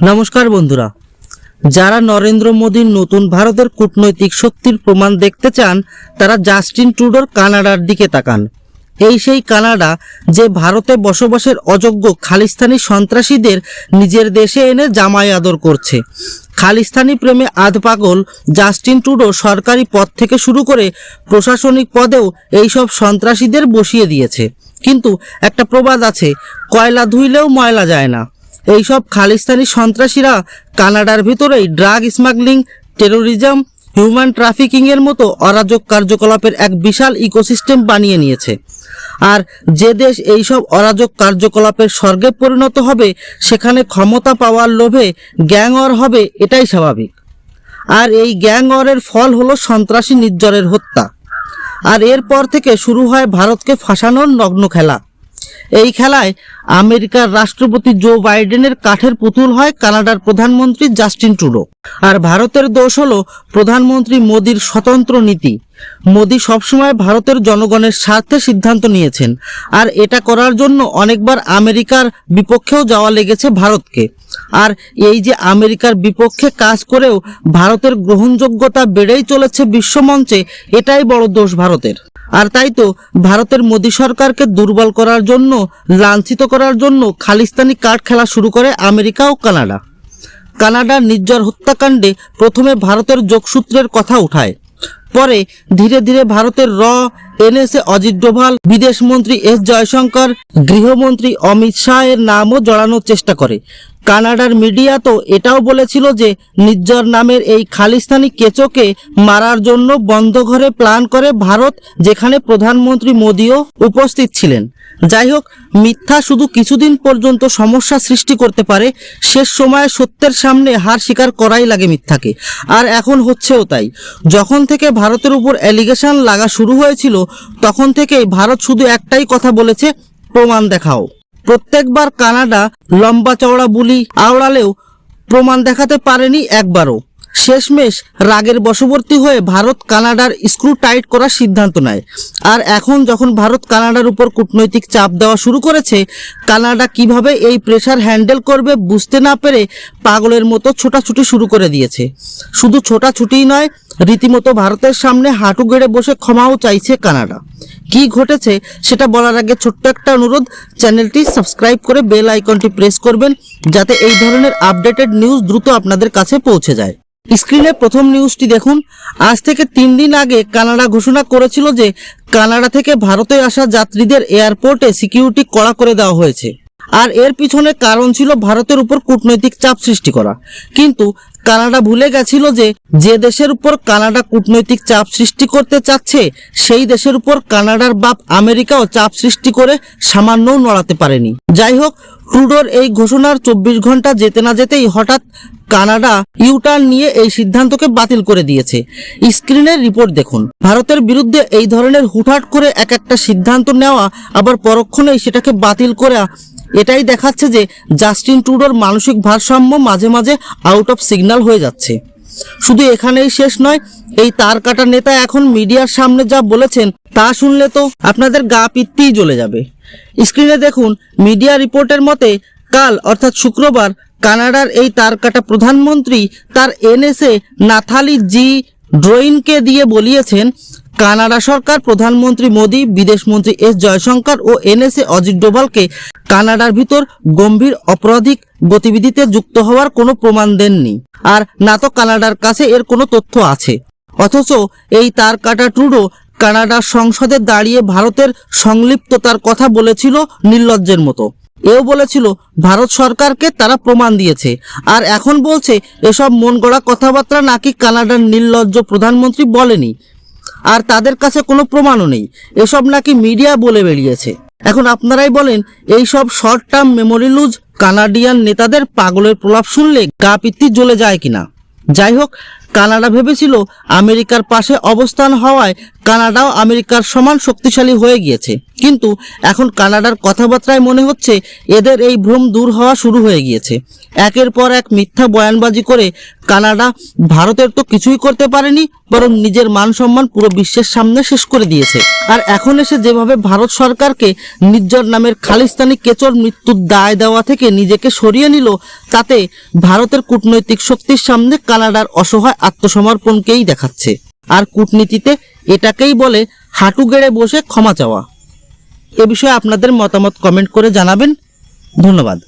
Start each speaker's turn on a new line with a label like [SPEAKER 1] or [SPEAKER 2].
[SPEAKER 1] নমস্কার বন্ধুরা। যারা নরেন্দ্র মোদীর নতুন ভারতের কূটনৈতিক শক্তির প্রমাণ দেখতে চান, তারা জাস্টিন ট্রুডোর কানাডার দিকে তাকান। এই সেই কানাডা যে ভারতে বসবাসের অযোগ্য খালিস্তানি সন্ত্রাসীদের নিজের দেশে এনে জামাই আদর করছে। খালিস্তানি প্রেমে আধ পাগল জাস্টিন ট্রুডো সরকারি পদ থেকে শুরু করে প্রশাসনিক পদেও এইসব সন্ত্রাসীদের বসিয়ে দিয়েছে। কিন্তু একটা প্রবাদ আছে, কয়লা ধুইলেও ময়লা যায় না। এইসব খালিস্তানি সন্ত্রাসীরা কানাডার ভিতরেই drug smuggling, terrorism, human trafficking এর মতো অরাজক কার্যকলাপের এক বিশাল ইকোসিস্টেম বানিয়ে নিয়েছে। আর যে দেশ এইসব অরাজক কার্যকলাপের স্বর্গে পরিণত হবে, সেখানে ক্ষমতা পাওয়ার লোভে গ্যাং অর হবে, এটাই স্বাভাবিক। আর এই গ্যাং অরের ফল হলো সন্ত্রাসী নির্জরের হত্যা। আর এরপর থেকে শুরু হয় ভারতকে ফাঁসানোর নগ্ন খেলা। এই খেলায় আমেরিকার রাষ্ট্রপতি জো বাইডেনের কাঠের পুতুল হয় কানাডার প্রধানমন্ত্রী জাস্টিন ট্রুডো। আর ভারতের দোষ হল প্রধানমন্ত্রী মোদির স্বতন্ত্র নীতি। মোদি সবসময় ভারতের জনগণের স্বার্থে সিদ্ধান্ত নিয়েছেন। আর এটা করার জন্য অনেকবার আমেরিকার বিপক্ষেও যাওয়া লেগেছে ভারতকে। আর এই যে আমেরিকার বিপক্ষে কাজ করেও ভারতের গ্রহণযোগ্যতা বেড়েই চলেছে বিশ্বমঞ্চে, এটাই বড় দোষ ভারতের। আর তাই তো ভারতের মোদী সরকারকে দুর্বল করার জন্য, লাঞ্ছিত করার জন্য খালিস্তানি কার্ড খেলা শুরু করে আমেরিকা ও কানাডা। কানাডার নির্জর হত্যাকাণ্ডে প্রথমে ভারতের যোগসূত্রের কথা উঠায়। পরে ধীরে ধীরে ভারতের র এনএসএ অজিত ডোভাল, বিদেশ মন্ত্রী এস জয়শঙ্কর, গৃহমন্ত্রী অমিত শাহ এর নামও জড়ানোর চেষ্টা করে। কানাডার মিডিয়া তো এটাও বলেছিল যে নির্জর নামের এই খালিস্তানি কেচোকে মারার জন্য বন্ধ ঘরে প্ল্যান করে ভারত, যেখানে প্রধানমন্ত্রী মোদিও উপস্থিত ছিলেন। যাই হোক, মিথ্যা শুধু কিছুদিন পর্যন্ত সমস্যা সৃষ্টি করতে পারে, শেষ সময়ে সত্যের সামনে হার স্বীকার করাই লাগে মিথ্যাকে। আর এখন হচ্ছেও তাই। যখন থেকে ভারতের উপর অ্যালিগেশন লাগা শুরু হয়েছিল, তখন থেকেই ভারত শুধু একটাই কথা বলেছে, প্রমাণ দেখাও। প্রত্যেকবার কানাডা লম্বা চওড়া বুলি আওড়ালেও প্রমাণ দেখাতে পারেনি একবারও। শেষমেশ রাগের বশবর্তী হয়ে ভারত কানাডার স্ক্রু টাইট করার সিদ্ধান্ত নেয়। আর এখন যখন ভারত কানাডার উপর কূটনৈতিক চাপ দেওয়া শুরু করেছে, কানাডা কীভাবে এই প্রেশার হ্যান্ডেল করবে বুঝতে না পেরে পাগলের মতো ছোটাছুটি শুরু করে দিয়েছে। শুধু ছোটাছুটিই নয়, রীতিমতো ভারতের সামনে হাঁটু গেড়ে বসে ক্ষমাও চাইছে কানাডা। কি ঘটেছে সেটা বলার আগে ছোট্ট একটা অনুরোধ, চ্যানেলটি সাবস্ক্রাইব করে বেল আইকনটি প্রেস করবেন, যাতে এই ধরনের আপডেটেড নিউজ দ্রুত আপনাদের কাছে পৌঁছে যায়। স্ক্রিনে প্রথম নিউজটি দেখুন। আজ থেকে তিন দিন আগে কানাডা ঘোষণা করেছিল যে কানাডা থেকে ভারতে আসা যাত্রীদের এয়ারপোর্টে সিকিউরিটি কড়া করে দেওয়া হয়েছে। আর এর পিছনে কারণ ছিল ভারতের উপর কূটনৈতিক চাপ সৃষ্টি করা। কিন্তু কানাডা ভুলে গেছিল যে যে দেশের উপর কানাডা কূটনৈতিক চাপ সৃষ্টি করতে চাচ্ছে, সেই দেশের উপর কানাডার বাপ আমেরিকাও চাপ সৃষ্টি করে সামান্যও নড়াতে পারেনি। যাই হোক, ট্রুডোর এই ঘোষণার চব্বিশ ঘণ্টা যেতে না যেতেই হঠাৎ কানাডা ইউটার্ন নিয়ে এই সিদ্ধান্তকে বাতিল করে দিয়েছে। স্ক্রিনের রিপোর্ট দেখুন। ভারতের বিরুদ্ধে এই ধরনের হুটহাট করে এক একটা সিদ্ধান্ত নেওয়া, আবার পরক্ষণেই সেটাকে বাতিল করা এটাই দেখাচ্ছে যে জাস্টিন ট্রুডোর মানসিক ভারসাম্য মাঝে মাঝে আউট অফ সিগন্যাল হয়ে যাচ্ছে। শুধু এখানেই শেষ নয়, এই তার কাটা নেতা এখন মিডিয়ার সামনে যা বলেছেন তা শুনলে তো আপনাদের গা পিত্তিই জ্বলে যাবে। স্ক্রিনে দেখুন, মিডিয়া রিপোর্টের মতে কাল, অর্থাৎ শুক্রবার, কানাডার এই তার কাটা প্রধানমন্ত্রী তার এনএসএ নাথালি জি ড্রোইনকে দিয়ে বলিয়েছেন কানাডা সরকার, প্রধানমন্ত্রী মোদী বিদেশমন্ত্রী এস জয়শঙ্কর ও এনএসএ অজিত ডোভালকে কানাডার ভিতর গম্ভীর অপরাধিক গতিবিধিতে যুক্ত হওয়ার কোনো প্রমাণ দেননি। আর না তো কানাডার কাছে এর কোনো তথ্য আছে। অথচ এই তার কাটা ট্রুডো কানাডার সংসদে দাঁড়িয়ে ভারতের সংলিপ্ততার কথা বলেছিল নির্লজ্জের মতো। এও বলেছিল, ভারত সরকারকে তারা প্রমাণ দিয়েছে। আর এখন বলছে, এসব মন গড়া কথাবার্তা নাকি কানাডার নির্লজ্জ প্রধানমন্ত্রী বলেনি। আর তাদের কাছে কোনো প্রমাণও নেই। এসব নাকি মিডিয়া বলে বেরিয়েছে। এখন আপনারাই বলেন, এই সব short term memory lose Canadian নেতাদের পাগলের প্রলাপ শুনলে গা পিত্তি জ্বলে যায় কিনা? যাই হোক কানাডা ভেবেছিল আমেরিকার পাশে অবস্থান হওয়ায় কানাডাও আমেরিকার সমান শক্তিশালী হয়ে গিয়েছে। কিন্তু এখন কানাডার কথাবার্তায় মনে হচ্ছে এদের এই ভ্রম দূর হওয়া শুরু হয়ে গিয়েছে। একের পর এক মিথ্যা বয়ানবাজি করে কানাডা ভারতের তো কিছুই করতে পারেনি, বরং নিজের মান সম্মান পুরো বিশ্বের সামনে শেষ করে দিয়েছে। আর এখন এসে যেভাবে ভারত সরকারকে নির্জর নামের খালিস্তানি কেচর মৃত্যুর দায় দেওয়া থেকে নিজেকে সরিয়ে নিল, তাতে ভারতের কূটনৈতিক শক্তির সামনে কানাডার অসহায় আত্মসমর্পণকেই দেখাচ্ছে। আর কূটনীতিতে এটাকেই বলে হাঁটু গেড়ে বসে ক্ষমা চাওয়া। এ বিষয়ে আপনাদের মতামত কমেন্ট করে জানাবেন। ধন্যবাদ।